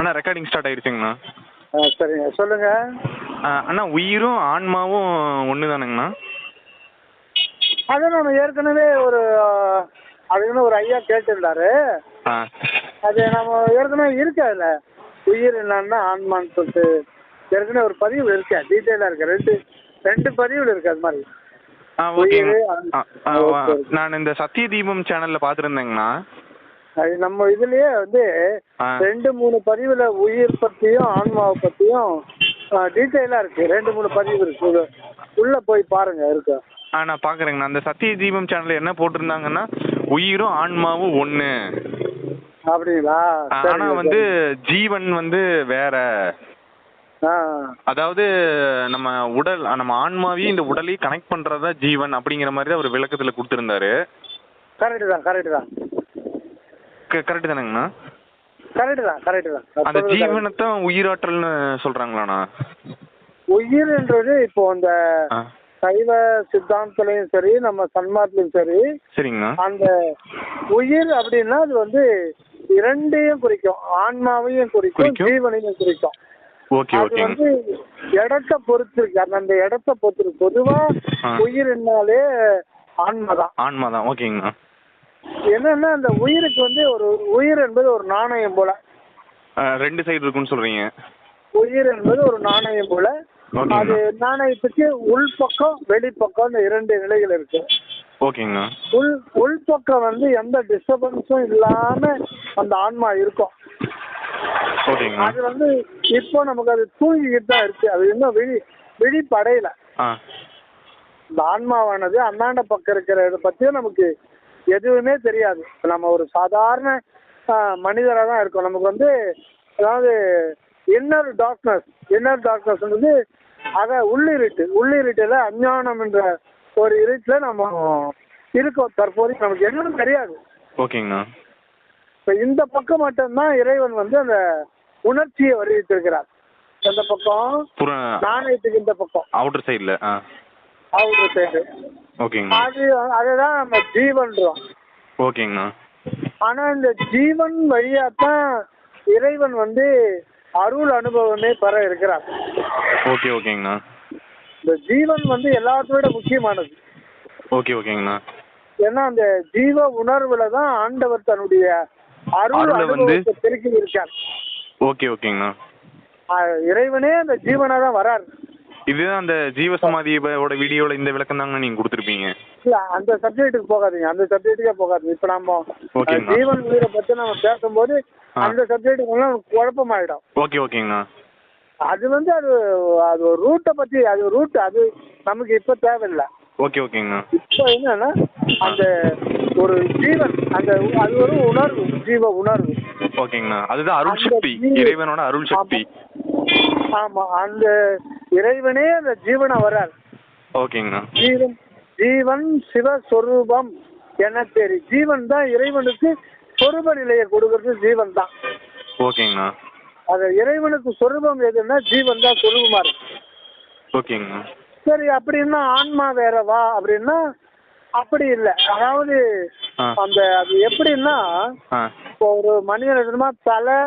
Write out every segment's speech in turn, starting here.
அண்ணா recording start ஆயிருச்சுங்கண்ணா. ஆ சரிங்க. சொல்லுங்கள் ஆ, அண்ணா உயிரும் ஆன்மாவும் ஒன்று தானுங்கண்ணா அது நம்ம ஏற்கனவே ஒரு அதுக்குன்னு ஒரு ஐயா கேட்டிருந்தாரு. ஆ. அது நம்ம ஏற்கனவே இருக்கு அதில் உயிர் என்னன்னா ஆன்மான்னு சொல்லிட்டு. ஏற்கனவே ஒரு பதிவு இருக்கு? டீட்டெயிலாக இருக்கு? ரெண்டு ரெண்டு பதிவில் இருக்கு அது மாதிரி. ஆ ஓகேங்க. நான் இந்த சத்திய தீபம் சேனலில் பார்த்துருந்தேங்கண்ணா. அது நம்ம இதுலயே வந்து. ரெண்டு மூணு பதிவில் உயிர் பற்றியும் ஆன்மாவை பற்றியும் டீட்டெயிலாக இருக்கு. ரெண்டு மூணு பதிவு இருக்கு. உள்ள- போய் பாருங்க இருக்கு. ஆ நான் பார்க்குறேங்கண்ணா அந்த சத்திய தீபம் சேனலில் என்ன போட்டிருந்தாங்கன்னா உயிரும் ஆன்மாவும் ஒன்று அப்படிங்களா? ஆனால் வந்து ஜீவன் வந்து வேற. அதாவது நம்ம உடல் நம்ம ஆன்மாவையும் இந்த உடலையும் கனெக்ட் பண்ணுறதா ஜீவன் அப்படிங்கிற மாதிரி தான் ஒரு விளக்கத்தில் கொடுத்துருந்தாரு. கரெக்டு தான் கரெக்டு தான். கரெக்டு தானேங்கண்ணா? கரெக்டு தான் கரெக்டு தான். அந்த. ஜீவனைத்தான் உயிராற்றல்னு சொல்கிறாங்களாண்ணா உயிர்ன்றது இப்போ இந்த ஆ. சைவ சித்தாந்தத்துலையும் சரி நம்ம சன்மார்ட்லையும் சரி சரிங்கண்ணா. அந்த உயிர் அப்படின்னா அது வந்து இரண்டையும் குறிக்கும். ஆன்மாவையும் குறிக்கும். ஜீவனையும் குறிக்கும். ஓகே ஓகேங்க. வந்து இடத்த பொறுத்து இருக்கு அந்த அந்த இடத்த பொறுத்து பொதுவா. உயிர் என்னாலே ஆன்மா தான் ஆன்மா தான் ஓகேங்கண்ணா. என்னன்னா அந்த உயிருக்கு வந்து ஒரு உயிர் என்பது ஒரு நாணயம் போல. ரெண்டு சைடு இருக்குன்னு சொல்கிறீங்க உயிர் என்பது ஒரு நாணயம் போல. அது நாணயத்துக்கு உள்பக்கம் வெளிப்பக்கம் இந்த இரண்டு நிலைகள் இருக்கு. ஓகேங்கண்ணா உள் உள்பக்கம் வந்து எந்த டிஸ்டர்பன்ஸும் இல்லாம அந்த ஆன்மா இருக்கும். அது வந்து இப்போ நமக்கு அது தூங்கிக்கிட்டு தான் இருக்கு. அது இன்னும் விழி விழிப்படையல. இந்த ஆன்மாவானது அந்தாண்ட பக்கம் இருக்கிற இதை பற்றியும் நமக்கு எதுவுமே தெரியாது. நம்ம ஒரு சாதாரண மனிதராக தான் இருக்கோம். நமக்கு வந்து அதாவது இன்னர் டார்க்னஸ் இன்னர் டார்க்னஸ்ன்றது அத உள்ளிருட்டு உள்ளிருட்டில் அஞ்ஞானம் என்ற ஒரு இருட்டில் நம்ம இருக்கோம். தற்போதைக்கு நமக்கு என்னன்னு தெரியாது. ஓகேங்கண்ணா. இப்போ இந்த பக்கம் மட்டும்தான் இறைவன் வந்து அந்த உணர்ச்சியை வருவித்திருக்கிறார் எந்த பக்கம் நாணயத்துக்கு இந்த பக்கம். அவுட்டர் சைடில் ஆ அவுட்டர் சைடு ஓகேங்கண்ணா. அது அதுதான் நம்ம ஜீவன்றோம். ஓகேங்கண்ணா. ஆனா இந்த ஜீவன் வழியா தான் இறைவன் வந்து அருள் அனுபவமே பெற இருக்கிறார். ஓகே ஓகேங்கண்ணா. இந்த ஜீவன் வந்து எல்லாத்த விட முக்கியமானது. ஓகே ஓகேங்கண்ணா. ஏன்னா அந்த ஜீவ உணர்வுல தான் ஆண்டவர் தன்னுடைய அருள் அருளை வந்து- அனுபவத்தை பெருக்கி இருக்கார் ஓகே ஓகேங்கண்ணா. ஆஹ் இறைவனே அந்த ஜீவனா தான் வரார். இதுதான் அந்த ஜீவசமாதியோட வீடியோவில் இந்த விளக்கம் தாங்க நீங்கள் கொடுத்துருப்பீங்க. இல்ல அந்த சப்ஜெக்ட்டுக்கு போகாதீங்க. அந்த சப்ஜெக்ட்டுக்கே போகாதீங்க. இப்ப நம்ம ஜீவன் உயிரை பத்தி நம்ம பேசும்போது. அந்த சப்ஜெக்ட்டுக்கு எல்லாம் குழப்பமாயிடும். ஓகே ஓகேங்கண்ணா அது வந்து அது அது ஒரு ரூட்டை பத்தி அது ரூட் அது நமக்கு இப்ப தேவையில்லை. ஓகே ஓகேங்கண்ணா இப்போ என்னன்னா அந்த ஒரு ஜீவன் அந்த அது ஒரு உணர்வு ஜீவ உணர்வு. ஓகேங்கண்ணா அதுதான் அருள் சக்தி இறைவனோட அருள் சக்தி ஆமா. அந்த இறைவனே அந்த ஜீவனை வரார் ஓகேங்கண்ணா. ஜீவன் ஜீவன் சிவஸ்வரூபம் என தெரி ஜீவன் தான் இறைவனுக்கு சொரூப நிலையை கொடுக்கறது ஜீவன் தான். ஓகேங்கண்ணா. அது இறைவனுக்கு சொரூபம் எதுன்னா ஜீவன் தான் சொரூபமா இருக்கு. ஓகேங்கண்ணா. சரி அப்படின்னா ஆன்மா வேறவா அப்படின்னா அப்படி இல்லை. அதாவது. அந்த அது எப்படின்னா ஒரு மனிதன் தலை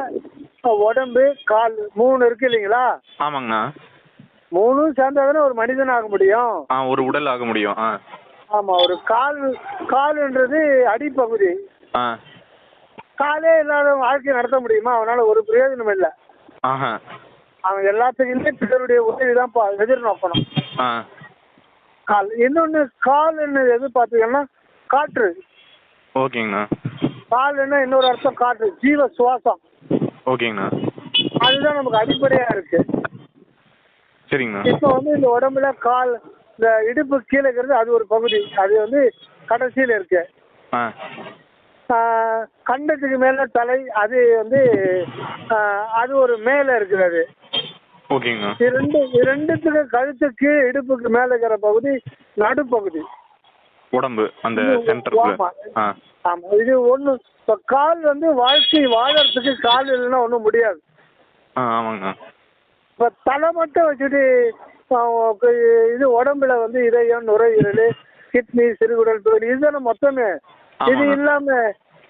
உடம்பு கால் மூணு இருக்கு இல்லைங்களா? ஆமாங்கண்ணா. மூணும் சேர்ந்தாதானே ஒரு மனிதன் ஆக முடியும். ஆ ஒரு உடல் ஆக முடியும். ஆ. ஆமா ஒரு கால் கால்ன்றது அடிப்பகுதி. ஆ. காலே இல்லாத வாழ்க்கை நடத்த முடியுமா? அவனால ஒரு பிரயோஜனம் இல்லை. ஆஹா. அவன் எல்லாத்துக்குமே பிறருடைய உதவி தான் எதிர்நோக்கணும் ஆ. கால் இன்னொன்று கால் என்ன எது பார்த்தீங்கன்னா காற்று. ஓகேங்கண்ணா. கால் என்ன இன்னொரு அர்த்தம் காற்று. ஜீவ சுவாசம். ஓகேங்கண்ணா. அதுதான் நமக்கு அடிப்படையா இருக்கு. சரிங்கண்ணா. இப்போ வந்து இந்த உடம்புல கால் இந்த இடுப்பு கீழே இருக்கிறது அது ஒரு பகுதி. அது வந்து கடைசியில் இருக்கு. ஆ. கண்டத்துக்கு மேல தலை அது வந்து அது ஒரு மேலே இருக்குது அது. ஓகேங்கண்ணா. இது ரெண்டு இது ரெண்டுத்துக்கு கழுத்துக்கு இடுப்புக்கு மேலே இருக்கிற பகுதி நடுப்பகுதி. உடம்பு அந்த இது சென்டருக்குள்ள ஆமா. ஆ. ஆமா. இது ஒன்று இப்போ கால் வந்து வாழ்க்கை வாழறதுக்கு கால் இல்லைன்னா ஒன்றும் முடியாது. ஆ ஆமாங்கண்ணா. இப்போ தலை மட்டும் வச்சுட்டு இது உடம்புல வந்து இதயம் நுரையீரல் கிட்னி சிறுகுடல் தோல் இதுதானே மொத்தமே. இது. இல்லாம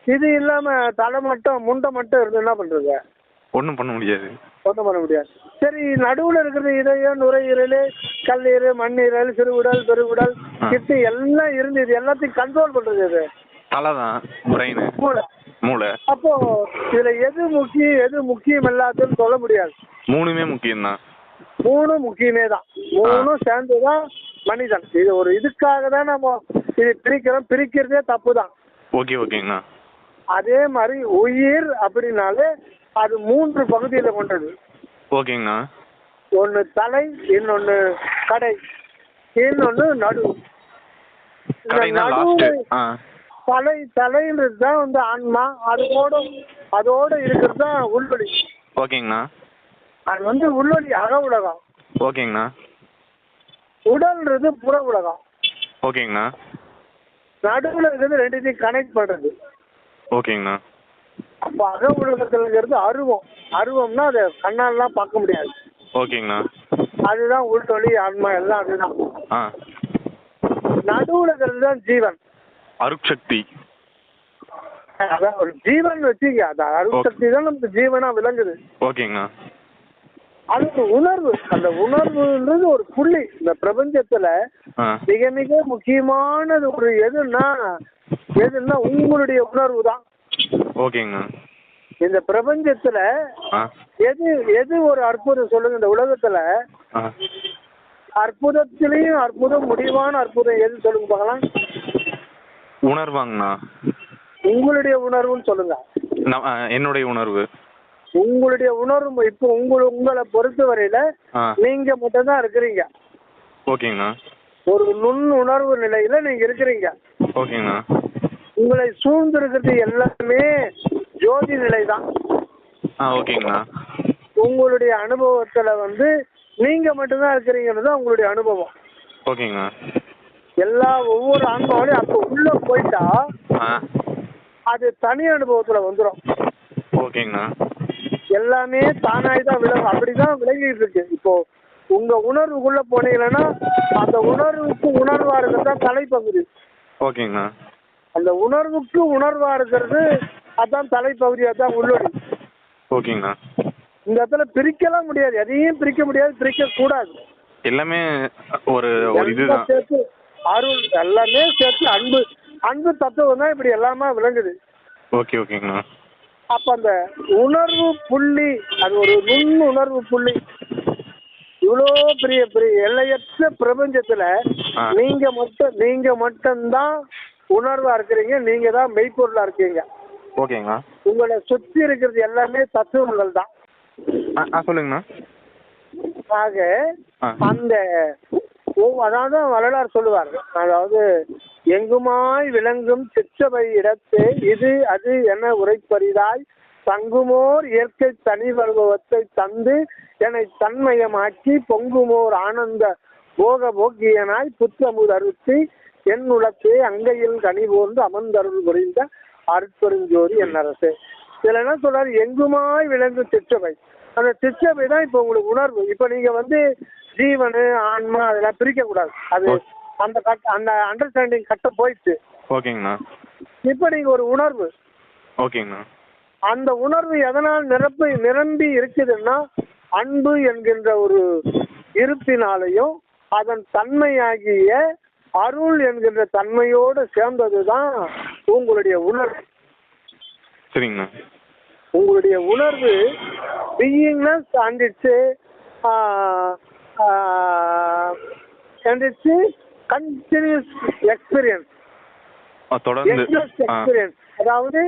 இது இல்லாம தலை மட்டும் முண்டை மட்டும் இருந்து என்ன பண்றது? ஒன்றும் பண்ண முடியாது. ஒன்றும் பண்ண முடியாது. சரி நடுவுல இருக்கிற இதயம் நுரையீரல் கல்லீரல் மண்ணீரல் சிறுகுடல் பெருகுடல் ஆ. கிட்டு எல்லாம் இருந்து இது எல்லாத்தையும் கண்ட்ரோல் பண்றது இது. தலை தான் பிரெயின் மூளை. மூளை. அப்போ இதுல எது முக்கியம் எது முக்கியம் இல்லாததுன்னு சொல்ல முடியாது. மூணுமே முக்கியம்தான். மூணும் முக்கியமே தான் மூணும் சேர்ந்துதான் மனிதன். இது ஒரு இதுக்காக தான் நம்ம இது பிரிக்கிறோம். பிரிக்கிறதே தப்பு தான் ஓகே ஓகேங்கண்ணா. அதே மாதிரி உயிர் அப்படின்னாலே அது மூன்று பகுதியில கொண்டது. ஓகேங்கண்ணா. ஒன்னு தலை இன்னொன்னு கடை இன்னொன்னு நடு. இந்த தலை தலைன்றது தான் வந்து ஆன்மா. அதோட அதோட இருக்கிறது தான் உள்வழி ஓகேங்கண்ணா. அது வந்து உள்வழி அக உலகம். ஓகேங்கண்ணா. உடல்ன்றது புற உலகம். ஓகேங்கண்ணா. நடுவுல இருக்கிறது ரெண்டுத்தையும் கனெக்ட் பண்றது. ஓகேங்கண்ணா. அப்ப அக உலகத்துல இருக்கிறது அருவம். அருவம்னா அதை கண்ணாலலாம் பார்க்க முடியாது. ஓகேங்கண்ணா. அதுதான் உள்வழி ஆன்மா எல்லாம் அதுதான். ஆ. நடுவுல இருக்கிறது தான் ஜீவன். அருட்சக்தி. அதான் ஒரு ஜீவன் வச்சுக்க அந்த அருசக்தி தான் நமக்கு ஜீவனா விளங்குது. ஓகேங்கண்ணா அது ஒரு உணர்வு அந்த உணர்வுன்றது ஒரு புள்ளி. இந்த பிரபஞ்சத்துல மிக மிக முக்கியமானது ஒரு எதுன்னா எதுன்னா உங்களுடைய உணர்வு தான். ஓகேங்கண்ணா இந்த பிரபஞ்சத்துல எது எது ஒரு அற்புதம் சொல்லுங்க இந்த உலகத்துல அற்புதத்திலையும் அற்புதம் முடிவான அற்புதம் எது சொல்லுங்க பார்க்கலாம். உணர்வாங்கண்ணா. உங்களுடைய உணர்வுன்னு சொல்லுங்க. என்னுடைய உணர்வு. உங்களுடைய உணர்வு இப்போ உங்களை உங்களை பொறுத்தவரையில நீங்க மட்டும்தான் இருக்கிறீங்க. ஓகேங்கண்ணா. ஒரு நுண் உணர்வு நிலையில நீங்க இருக்கிறீங்க. ஓகேங்கண்ணா. உங்களை சூழ்ந்திருக்கிறது எல்லாமே ஜோதி நிலை தான் ஆ ஓகேங்கண்ணா. உங்களுடைய அனுபவத்துல வந்து நீங்க மட்டும்தான் இருக்கிறீங்கன்னு தான் உங்களுடைய அனுபவம். ஓகேங்கண்ணா. எல்லா ஒவ்வொரு ஆன்மாவிலையும் அப்போ உள்ள போயிட்டா அது தனி அனுபவத்துல வந்துடும் ஓகேங்கண்ணா. எல்லாமே தானாய் தான் விலகும். அப்படிதான் விலகிட்டு இருக்கு. இப்போ உங்க உணர்வுக்குள்ள போனீங்கன்னா அந்த உணர்வுக்கு உணர்வா இருக்கிறது தான் தலைப்பகுதி. ஓகேங்கண்ணா. அந்த உணர்வுக்கு உணர்வா இருக்கிறது அதான் தலைப்பகுதி அதான் உள்ளொடி ஓகேங்கண்ணா. இந்த இடத்துல பிரிக்கலாம் முடியாது. எதையும் பிரிக்க முடியாது பிரிக்க கூடாது எல்லாமே ஒரு ஒரு இதுதான். அருள் எல்லாமே சேர்த்து அன்பு அன்பு தத்துவம் தான் இப்படி எல்லாமே விளங்குது. ஓகே ஓகேங்கண்ணா. அப்ப அந்த உணர்வு புள்ளி அது ஒரு நுண் உணர்வு புள்ளி. இவ்வளோ பெரிய பெரிய எல்லையற்ற பிரபஞ்சத்துல. நீங்க மட்டும் நீங்க மட்டும்தான் உணர்வா இருக்கிறீங்க நீங்க தான் மெய்ப்பொருளா இருக்கீங்க. ஓகேங்கண்ணா. உங்களை சுத்தி இருக்கிறது எல்லாமே தத்துவங்கள் தான். சொல்லுங்கண்ணா. ஆக அந்த அதாவது வரலாறு சொல்லுவார். அதாவது எங்குமாய் விளங்கும் சிற்றவை இடத்தே இது அது என உரைப்பரிதாய் தங்குமோர் இயற்கை தனி வருபவத்தை தந்து என்னை தன்மயமாக்கி பொங்குமோர் ஆனந்த போக போக்கியனாய் புத்தமுது அறுத்தி என் உலத்தே அங்கையில் கனி போன்று அமர்ந்தருள் புரிந்த அருட்பெருஞ்சோதி என் அரசு. இதுல என்ன சொல்றாரு? எங்குமாய் விளங்கும் சிற்றவை அந்த சிற்றவை தான் இப்போ உங்களுக்கு உணர்வு. இப்போ நீங்க வந்து ஜீவனு ஆன்மா அதெல்லாம் பிரிக்க கூடாது அது. அந்த கட் அந்த அண்டர்ஸ்டாண்டிங் கட்ட போயிடுச்சு. ஓகேங்கண்ணா. இப்போ நீங்க ஒரு உணர்வு. ஓகேங்கண்ணா. அந்த உணர்வு எதனால் நிரப்பி நிரம்பி இருக்குதுன்னா அன்பு என்கின்ற ஒரு இருப்பினாலையும் அதன் தன்மையாகிய அருள் என்கின்ற தன்மையோடு சேர்ந்தது தான் உங்களுடைய உணர்வு. சரிங்கண்ணா. உங்களுடைய உணர்வு beingness and it's and it's continuous experience தொடர்ந்து. எக்ஸ்பீரியன்ஸ் அதாவது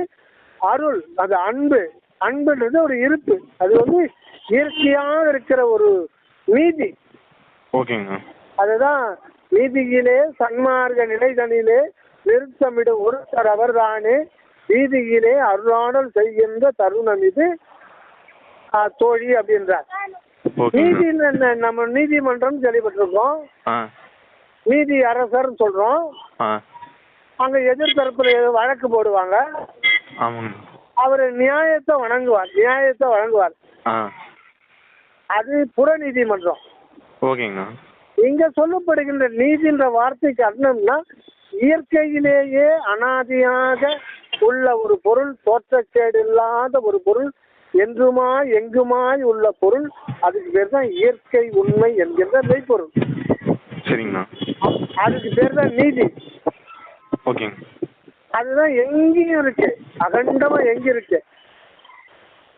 அருள் அது அன்பு. அன்புன்றது ஒரு இருப்பு. அது வந்து இயற்கையாக இருக்கிற ஒரு நீதி. ஓகேங்கண்ணா அதுதான் நீதியிலே சன்மார்க்க நிலைதனிலே நிறுத்தமிடும் ஒருத்தர் அவர்தானே நீதியிலே அருளானல் செய்கின்ற தருணம் இது. தோழி அப்படின்றார். என்ன நம்ம நீதிமன்றம் கேள்விப்பட்டிருக்கோம் நீதி அரசர்னு சொல்றோம். அங்க எதிர்த்தரப்புல வழக்கு போடுவாங்க. அவர் நியாயத்தை வணங்குவார் நியாயத்தை வழங்குவார். அது புற நீதிமன்றம் ஓகேங்கண்ணா இங்க சொல்லப்படுகின்ற நீதின்ற வார்த்தைக்கு அர்த்தம்னா இயற்கையிலேயே அனாதியாக உள்ள ஒரு பொருள் தோற்றக்கேடு இல்லாத ஒரு பொருள் என்றுமாய் எங்குமாய் உள்ள பொருள் அதுக்கு பேர் தான் இயற்கை உண்மை என்கிற மெய்ப்பொருள். சரிங்கண்ணா. அதுக்கு பேர் தான் நீதி. ஓகேங்க. அதுதான் எங்கேயும் இருக்கு. அகண்டமா எங்க இருக்கு.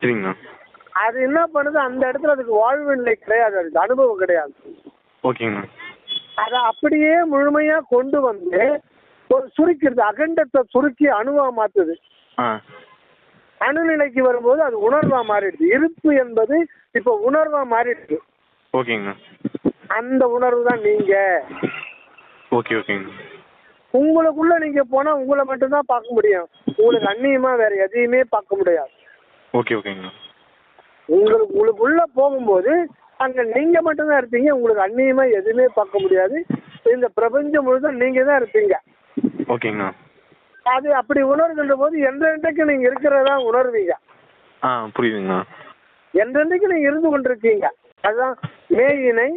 சரிங்கண்ணா. அது என்ன பண்ணுது? அந்த இடத்துல அதுக்கு வாழ்வு நிலை கிடையாது. அதுக்கு அனுபவம் கிடையாது. ஓகேங்கண்ணா. அதை அப்படியே முழுமையா கொண்டு வந்து ஒரு சுருக்கிறது அகண்டத்தை சுருக்கி அணுவா மாத்துது. அணுநிலைக்கு வரும்போது அது உணர்வா மாறிடுது. இருப்பு என்பது இப்போ உணர்வா மாறிடுது. ஓகேங்கண்ணா அந்த உணர்வு தான் நீங்க. ஓகே ஓகேங்க உங்களுக்குள்ள நீங்க போனா உங்களை மட்டும்தான் பார்க்க முடியும். உங்களுக்கு அந்நியமா வேற எதையுமே பார்க்க முடியாது. ஓகே ஓகேங்கண்ணா உங்களுக்கு உங்களுக்குள்ள போகும்போது அங்க நீங்க மட்டும்தான் இருப்பீங்க. உங்களுக்கு அந்நியமா எதுவுமே பார்க்க முடியாது. இந்த பிரபஞ்சம் முழுதும் நீங்க தான் இருப்பீங்க ஓகேங்கண்ணா அது அப்படி உணர்கின்ற போது என்றென்றைக்கு நீங்க இருக்கிறதா உணர்வீங்க. ஆ புரியுதுங்கண்ணா. என்றென்றைக்கு நீங்க இருந்து கொண்டிருக்கீங்க. அதுதான் மேயினை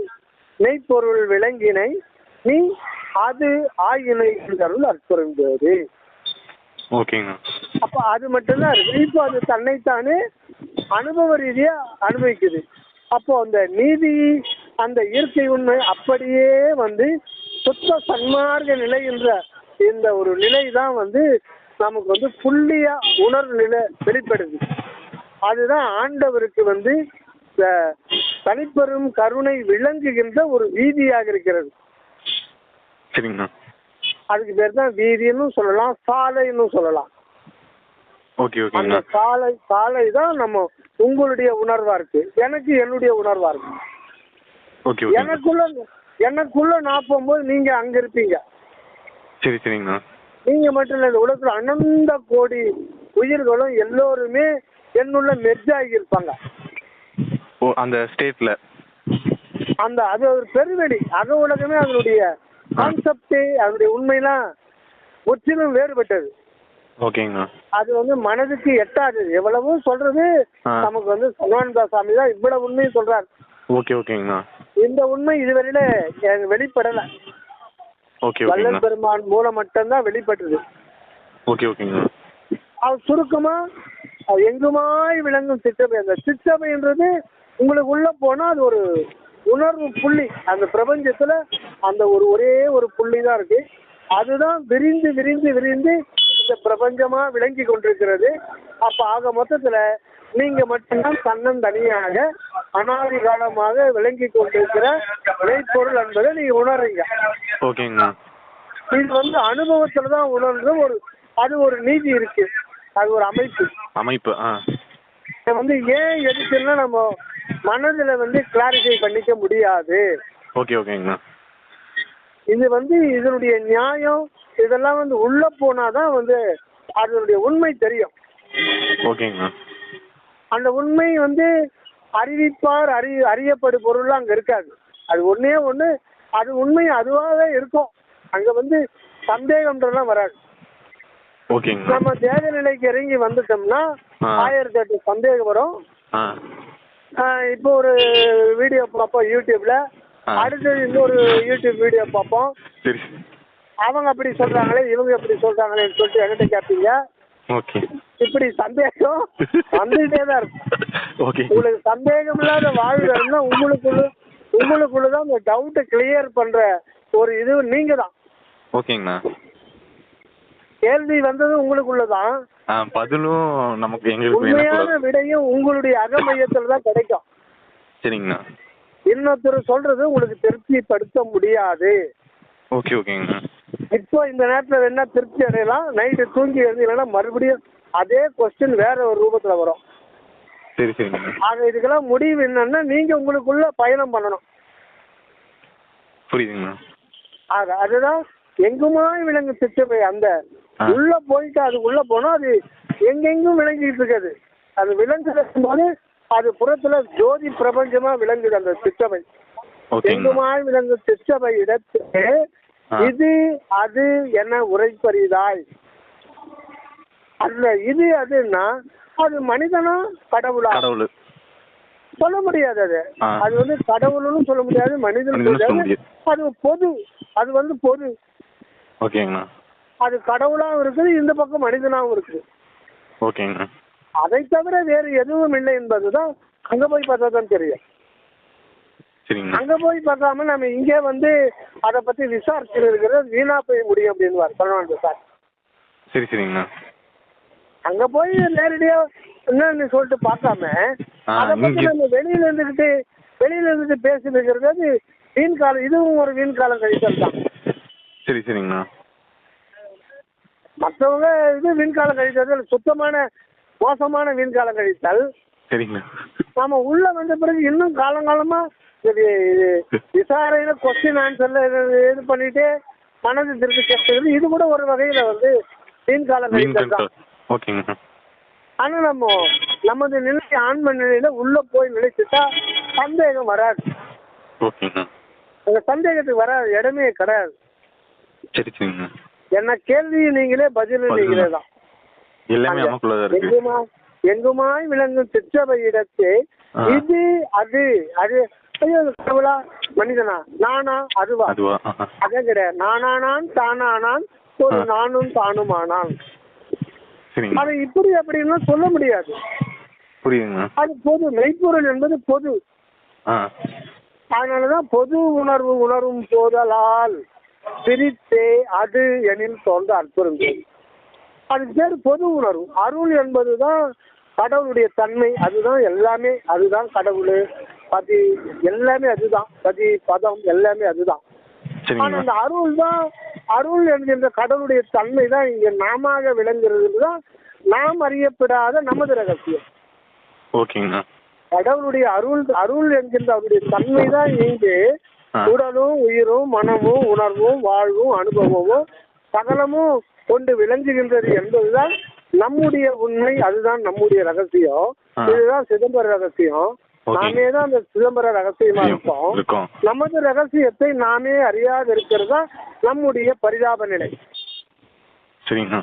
மெய்ப்பொருள் விளங்கினை நீ அது ஆயினை என்றருள் அற்புறம்போது ஓகேங்கண்ணா. அப்ப அது மட்டும்தான் இருக்கு. இப்போ அது தன்னைத்தானே அனுபவ ரீதியா அனுபவிக்குது. அப்போ அந்த நீதி அந்த இயற்கை உண்மை அப்படியே வந்து சுத்த சன்மார்க்க நிலை என்ற இந்த ஒரு நிலை தான் வந்து நமக்கு வந்து புள்ளியா உணர்வு நிலை வெளிப்படுது. அதுதான் ஆண்டவருக்கு வந்து தனிப்பெரும் கருணை விளங்குகின்ற ஒரு வீதியாக இருக்கிறது. சரிங்கண்ணா. அதுக்கு பேர் தான் வீதின்னு சொல்லலாம் சாலைன்னு சொல்லலாம். ஓகே அந்த சாலை சாலை தான் நம்ம உங்களுடைய உணர்வா இருக்கு. எனக்கு என்னுடைய உணர்வா இருக்கு. எனக்குள்ள எனக்குள்ள நான் போகும்போது நீங்க அங்க இருப்பீங்க. சரி சரிங்கண்ணா. நீங்க மட்டும் இல்ல இந்த உலகத்துல அனந்த கோடி உயிர்களும் எல்லோருமே என்னுள்ள மெர்ஜ் ஆகி இருப்பாங்க. ஓ அந்த ஸ்டேட்டில் அந்த அது ஒரு பெருவெளி. அக உலகமே அதனுடைய கான்செப்ட் அதனுடைய உண்மையெல்லாம் முற்றிலும் வேறுபட்டது. ஓகேங்கண்ணா. அது வந்து மனதுக்கு எட்டாது. எவ்வளவோ சொல்றது. நமக்கு வந்து சதானந்தா சாமி தான் இவ்வளவு உண்மையும் சொல்றாரு. ஓகே ஓகேங்கண்ணா. இந்த உண்மை இதுவரையில வெளிப்படல. ஓகே ஓகேங்கண்ணா. பெருமான் மூலம் மட்டும்தான் வெளிப்பட்டது. ஓகே ஓகேங்கண்ணா. அது சுருக்கமா அது எங்குமாய் விளங்கும் சிற்றவை அந்த சிற்றவைன்றது உங்களுக்கு உள்ள போனா அது ஒரு உணர்வு புள்ளி. அந்த பிரபஞ்சத்துல அந்த ஒரு ஒரே ஒரு புள்ளி தான் இருக்கு. அதுதான் விரிந்து விரிந்து விரிந்து இந்த பிரபஞ்சமா விளங்கி கொண்டிருக்கிறது. அப்ப ஆக மொத்தத்துல நீங்க மட்டும்தான் தன்னன் தனியாக அனாதி காலமாக விளங்கி கொண்டிருக்கிற மெய்ப்பொருள் என்பதை நீங்க உணர்றீங்க ஓகேங்கண்ணா. இது வந்து அனுபவத்துல தான் உணர்ந்து ஒரு அது ஒரு நீதி இருக்கு. அது ஒரு அமைப்பு. அமைப்பு வந்து ஏன் எதுக்குன்னா நம்ம மனதுல வந்து கிளாரிஃபை பண்ணிக்க முடியாது. ஓகே ஓகேங்கண்ணா. இது வந்து இதனுடைய நியாயம் இதெல்லாம் வந்து உள்ள போனாதான் வந்து அதனுடைய உண்மை தெரியும். ஓகேங்கண்ணா. அந்த உண்மை வந்து அறிவிப்பார் அறி அறியப்படு பொருள் அங்க இருக்காது. அது ஒண்ணே ஒண்ணு அது உண்மை அதுவாகவே இருக்கும். அங்க வந்து சந்தேகம்ன்றதெல்லாம் வராது. நம்ம தேக நிலைக்கு இறங்கி வந்துட்டோம்னா. ஆயிரத்தி எட்டு சந்தேகம் வரும். இப்போ ஒரு வீடியோ பார்ப்போம் யூடியூப்ல. அடுத்தது இன்னொரு யூடியூப் வீடியோ பார்ப்போம். அவங்க அப்படி சொல்றாங்களே இவங்க எப்படி சொல்றாங்களேன்னு சொல்லிட்டு என்கிட்ட கேட்பீங்க ஓகே. இப்படி சந்தேகம்? வந்துகிட்டே தான் இருக்கும். ஓகே உங்களுக்கு சந்தேகம் இல்லாத வாழ்வு வேணும்னா உங்களுக்குள்ள உங்களுக்குள்ள தான் அந்த டவுட்டை கிளியர் பண்ற ஒரு இது நீங்க தான் ஓகேங்கண்ணா. கேள்வி வந்தது உங்களுக்குள்ள தான் ஆ பதிலும் நமக்கு எங்களுக்கு உண்மையான விடையும் உங்களுடைய அக மையத்துல தான் கிடைக்கும். சரிங்கண்ணா. இன்னொருத்தர் சொல்றது உங்களுக்கு திருப்திப்படுத்த முடியாது. ஓகே ஓகேங்கண்ணா. இப்போ இந்த நேரத்தில் வேணா திருப்தி அடையலாம். நைட்டு தூங்கி எழுந்தீங்கன்னா மறுபடியும் அதே கொஸ்டின் வேற ஒரு ரூபத்துல வரும். சரி சரிங்கண்ணா ஆக இதுக்கெல்லாம் முடிவு என்னன்னா நீங்க உங்களுக்குள்ள பயணம் பண்ணணும். புரியுதுங்கண்ணா ஆக அதுதான் எங்குமாய் விளங்கு திட்டமை அந்த. உள்ள போயிட்டு அது உள்ள போனா அது எங்கெங்கும் விளங்கிட்டு இருக்காது. அது விளங்குறது போது அது புறத்துல ஜோதி பிரபஞ்சமா விளங்குது அந்த சிற்றவை எங்குமாய் விளங்கு சிற்றவை இடத்திலே ஆ. இது அது என உரைப்பரிதாய் அதுல இது அதுன்னா அது மனிதனா கடவுளா? கடவுள். சொல்ல முடியாது அது. அது வந்து கடவுள்னு சொல்ல முடியாது மனிதன் அது பொது அது வந்து பொது. ஓகேங்கண்ணா. அது கடவுளாகவும் இருக்குது இந்த பக்கம் மனிதனாகவும் இருக்குது. ஓகேங்கண்ணா. அதை தவிர வேறு எதுவும் இல்லை என்பதுதான் அங்க போய் பார்த்தா தான் தெரியும் அங்க போய் பார்க்காம நம்ம இங்கே வந்து அதை பத்தி விசாரிச்சு இருக்கிறது வீணா போய் முடியும் அப்படின்னு சொல்லணும் சார். சரி சரிங்கண்ணா. அங்க போய் நேரடியா என்னன்னு சொல்லிட்டு பார்க்காம அதை பத்தி நம்ம வெளியில இருந்துகிட்டு வெளியில இருந்துட்டு பேசிட்டு அது வீண் காலம் இதுவும் ஒரு வீண் காலம் கழித்தல் தான். சரி சரிங்கண்ணா. மற்றவங்க இது வீண் காலம் கழித்தல் சுத்தமான மோசமான வீண் காலம் கழித்தல். சரிங்கண்ணா. நாம உள்ள வந்த பிறகு இன்னும் காலங்காலமா இது இது விசாரணையில கொஸ்டின் ஆன்சர்ல இது பண்ணிட்டு மனது திருப்பி கேட்கறது இது கூட ஒரு வகையில வந்து வீண் காலம் கழித்தல் தான். ஓகேங்கண்ணா ஆனா நம்ம நமது நிலை ஆன்ம நிலையில உள்ள போய் நிலைச்சுட்டா சந்தேகம் வராது. ஓகேங்கண்ணா அந்த சந்தேகத்துக்கு வராது இடமே கிடையாது. சரி சரிங்கண்ணா என்ன கேள்வி நீங்களே பதில் நீங்களே தான். எல்லாமே நமக்குள்ள தான் இருக்கு. எங்குமா எங்குமாய் விளங்கும் சிற்றவை இடத்தே. இது அது அது. கடவுளா மனிதனா? நானா அதுவா. அதான் கிடையாது நானானான் தானானான் ஒரு. நானும் தானுமானான் சரிங்க அது இப்படி அப்படின்னா சொல்ல முடியாது. புரியுதுங்கண்ணா அது பொது மெய்ப்பொருள் என்பது பொது. அதனாலதான் பொது உணர்வு உணரும் போதலால் பிரித்தே அது எனில் தோன்ற அற்புதம். அதுக்கு பேர் பொது உணர்வு. அருள் என்பதுதான் கடவுளுடைய தன்மை. அதுதான் எல்லாமே. அதுதான் கடவுள். பதி எல்லாமே அதுதான். பதி பதம் எல்லாமே அதுதான். ஆனா அந்த அருள் தான் அருள் என்கின்ற கடவுளுடைய தன்மை தான் இங்க நாம விளங்குறது தான் நாம் அறியப்படாத நமது ரகசியம் ஓகேங்கண்ணா கடவுளுடைய அருள் அருள் என்கின்ற அவருடைய தன்மை தான் இங்கு. உடலும் உயிரும் மனமும் உணர்வும் வாழ்வும் அனுபவமும் சகலமும் கொண்டு விளங்குகின்றது என்பதுதான் நம்முடைய உண்மை அதுதான் நம்முடைய ரகசியம். இதுதான் சிதம்பர ரகசியம். நாமே தான் அந்த சிதம்பர ரகசியமா இருப்போம் நமது ரகசியத்தை நாமே அறியாது இருக்கிறது நம்முடைய பரிதாப நிலை. சரிங்கண்ணா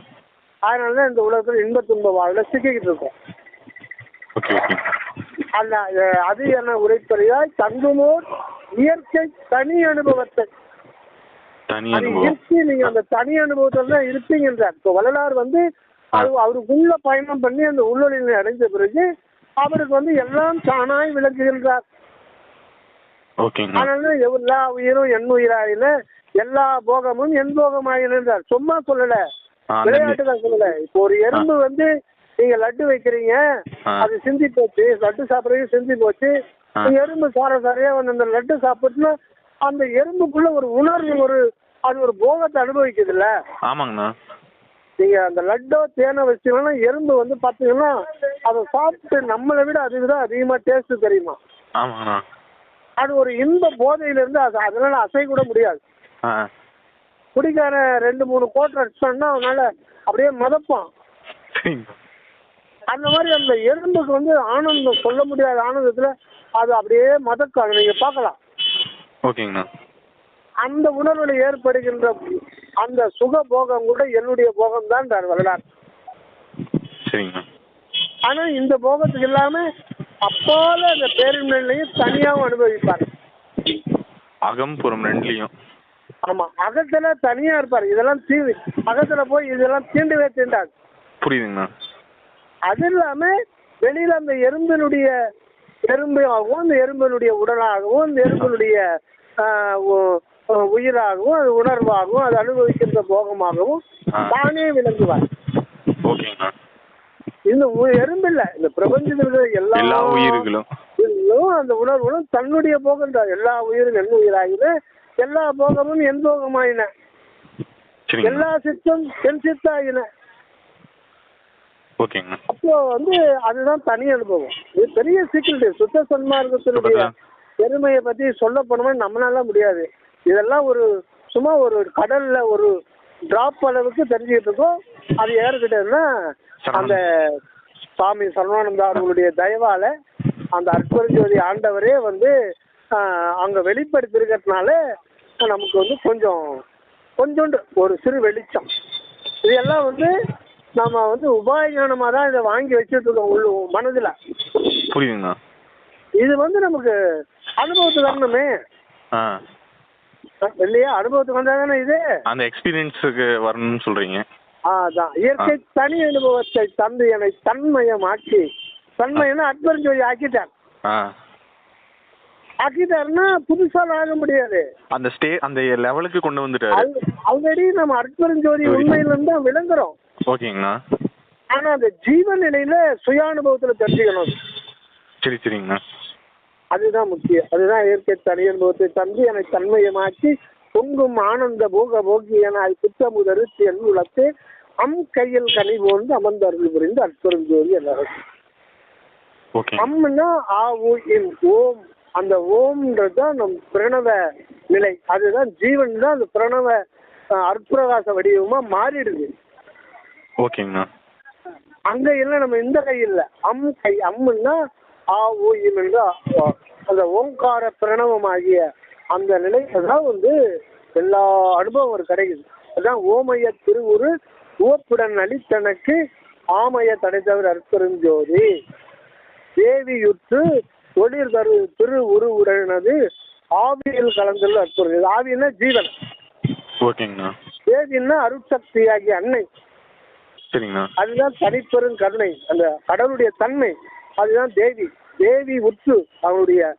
அதனாலதான் இந்த உலகத்தில் இன்ப துன்ப வாழ்ல சிக்கிக்கிட்டு இருக்கோம். அஹ், அது என உரைப்பறியாய் தங்குமோர் இயற்கை தனி அனுபவத்தை. நீங்க அந்த தனி அனுபவத்துல தான் இருப்பீங்கன்றார். இப்போ வள்ளலார் வந்து அது அவருக்குள்ள பயணம் பண்ணி அந்த உள்ளொலினை அடைஞ்ச பிறகு அவருக்கு வந்து எல்லாம் தானாய் விளக்குகின்றார். ஓகேங்கண்ணா அதனால எல்லா உயிரும் என் உயிராயின எல்லா போகமும் என் போகமாயினார் சும்மா சொல்லல. விளையாட்டு தான் சொல்லல. இப்போ ஒரு எறும்பு வந்து நீங்க லட்டு வைக்கிறீங்க. அது சிந்தி போச்சு லட்டு சாப்பிட்றது சிந்தி போச்சு. எறும்பு சார சாரையா வந்து அந்த லட்டு சாப்பிட்டுனா அந்த எறும்புக்குள்ள ஒரு உணர்வு ஒரு அது ஒரு போகத்தை அனுபவிக்குதுல்ல. ஆமாங்கண்ணா. நீங்க அந்த லட்டோ தேனை வச்சீங்கன்னா எறும்பு வந்து பாத்தீங்கன்னா அதை சாப்பிட்டு நம்மளை விட அதுக்கு தான் அதிகமா டேஸ்ட் தெரியுமா? ஆமாங்கண்ணா. அது ஒரு இன்ப போதையில இருந்து அது அதனால அசை கூட முடியாது. ஆ. குடிக்காரன் ரெண்டு மூணு கோட்டை அடிச்சான்னா அவனால அப்படியே மதப்பான். அந்த மாதிரி அந்த எறும்புக்கு வந்து ஆனந்தம் சொல்ல முடியாத ஆனந்தத்துல அது அப்படியே மதக்கும். அதை நீங்க பார்க்கலாம். ஓகேங்கண்ணா. அந்த உணர்வுல ஏற்படுகின்ற அந்த சுக போகம் கூட என்னுடைய போகம் தான் வரலாறு. சரிங்கண்ணா. ஆனா இந்த போகத்துக்கு இல்லாம அப்பால அந்த பேரின்மையும் தனியாகவும் அனுபவிப்பார். அகம் புறம் ரெண்டுலேயும். ஆமா அகத்துல தனியா இருப்பார். இதெல்லாம் தீ அகத்துல போய் இதெல்லாம் தீண்டவே தீண்டாது. புரியுதுங்கண்ணா அது இல்லாம வெளியில அந்த எறும்பினுடைய எறும்பாகவும் அந்த எறும்பினுடைய உடலாகவும் அந்த எறும்பினுடைய உயிராகவும் அது உணர்வாகவும் அது அனுபவிக்கின்ற போகமாகவும். தானே விளங்குவார். ஓகேங்கண்ணா இந்த எறும்பு இல்ல இந்த பிரபஞ்சத்தில் இருக்கிற எல்லா எல்லா உயிர்களும். அந்த உணர்வுகளும் தன்னுடைய போகன்றார் எல்லா உயிரும் என் உயிராகின எல்லா போகமும் என் போகமாயின. எல்லா சித்தம் என் சித்தாயின. அப்போ வந்து அதுதான் தனி அனுபவம். இது பெரிய சீக்கிரம் சுத்த சன்மார்க்கத்தினுடைய பெருமையை பத்தி சொல்ல போனோம்னா நம்மளால முடியாது. இதெல்லாம் ஒரு சும்மா ஒரு கடல்ல ஒரு டிராப் அளவுக்கு தெரிஞ்சுக்கிட்டு இருக்கோம். அது யாருக்கிட்டன்னா அந்த சுவாமி சரவானந்தா அவர்களுடைய தயவால அந்த அற்புதஜோதி ஆண்டவரே வந்து அங்க வெளிப்படுத்திருக்கிறதுனால நமக்கு வந்து கொஞ்சம் கொஞ்சோண்டு ஒரு சிறு வெளிச்சம். இதெல்லாம் வந்து நம்ம வந்து உபாயஞானமாக தான் இதை வாங்கி வச்சுட்டு இருக்கோம் உள்ள மனதில். புரியுதுங்கண்ணா. இது வந்து நமக்கு அனுபவத்துக்கு வரணுமே. ஆ. இல்லையா? அனுபவத்துக்கு வந்தால் தானே இது? அந்த எக்ஸ்பீரியன்ஸுக்கு வரணும்னு சொல்கிறீங்க ஆ, அதான். இயற்கை தனி அனுபவத்தை தந்து என்னை தன்மயமாக்கி தன்மயம்னா அற்புதஞ்சோதி ஆக்கிட்டார். ஆ. ஆக்கிட்டாருன்னா புதுசாக ஆக முடியாது. அந்த ஸ்டே அந்த லெவலுக்கு கொண்டு வந்துட்டாரு. ஆல்ரெடி நம்ம அற்புதஞ்சோதி உண்மையிலிருந்து தான் விளங்குறோம். ஓகேங்கண்ணா. ஆனா அந்த ஜீவ நிலையில சுய அனுபவத்துல தெரிஞ்சுக்கணும். சரி சரிங்கண்ணா. அதுதான் முக்கியம். அதுதான் இயற்கை தனி அனுபவத்தை தந்து என்னை தன்மயமாக்கி பொங்கும் ஆனந்த போக போகியனாய் புத்தமுதருத்தி என் உலத்து அம் கையில் கனி போன்று அமர்ந்து அருள் புரிந்து அற்புதஞ்சோதி எல்லாரும் அம்னா ஆ இன் ஓம். அந்த ஓம்ன்றது தான் நம் பிரணவ நிலை. அதுதான் ஜீவன் தான் அந்த பிரணவ அற்பிரகாச வடிவமா மாறிடுது. ஓகேங்கண்ணா. அங்க இல்ல நம்ம இந்த கை இல்ல. அம் கை அம்முன்னா ஆ ஊ இம் என்ற அந்த ஓங்கார பிரணவமாகிய அந்த நிலை தான் வந்து எல்லா அனுபவம் ஒரு கிடைக்குது. அதான் ஓமய திருவுரு உவப்புடன் அளித்தனக்கு ஆமய தடை தவிர அற்பெருஞ்சோதி தேவியுற்று ஒளிர் தரு திரு உருவுடனது ஆவியில் கலந்துள்ள அற்புதம். ஆவின்னா ஜீவன். ஓகேங்கண்ணா. தேவின்னா அருட்சக்தியாகிய அன்னை. சரிங்கண்ணா. அதுதான் தனிப்பெரும் கருணை. அந்த கடவுளுடைய தன்மை. அதுதான் தேவி. தேவி உற்று அவருடைய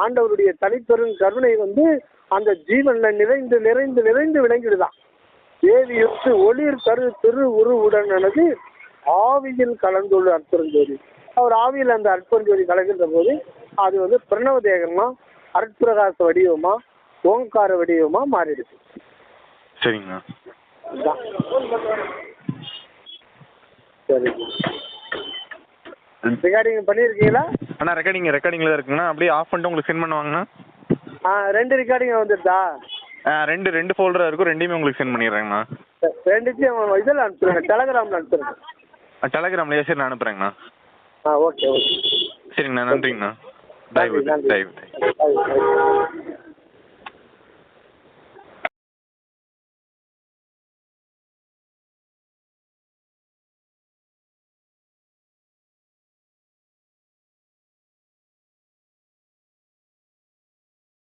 ஆண்டவருடைய தனிப்பெரும் கருணை வந்து அந்த ஜீவன்ல நிறைந்து நிறைந்து நிறைந்து விளங்கிடுதான். தேவி உற்று ஒளிர் கரு திரு உருவுடனது ஆவியில் கலந்துள்ள அற்புதஞ்சோதி அவர் ஆவியில் அந்த அற்புதஞ்சோதி கலக்கின்ற போது அது வந்து பிரணவ தேகமா அற்புரகாச வடிவமா ஓங்கார வடிவமா மாறிடுது. சரிங்கண்ணா. சரி. ரெக்கார்டிங் பண்ணியிருக்கீங்களா அண்ணா ரெக்கார்டிங் ரெக்கார்டிங்கில் தான் இருக்குங்கண்ணா அப்படியே ஆஃப் பண்ணிட்டு உங்களுக்கு சென்ட் பண்ணுவாங்கண்ணா ஆ ரெண்டு ரெக்கார்டிங் வந்துருதா ஆ ரெண்டு ரெண்டு ஃபோல்டராக இருக்கும் ரெண்டையுமே உங்களுக்கு சென்ட் பண்ணிடுறேங்கண்ணா. ரெண்டுத்தையும் இதில் அனுப்பிச்சுருங்க டெலகிராமில் அனுப்பிச்சுருங்க. டெலகிராம்லையே சரி நான் அனுப்புகிறேங்கண்ணா ஆ ஓகே ஓகே சரிங்கண்ணா நன்றிங்கண்ணா. தயவு நன்றி, நன்றி.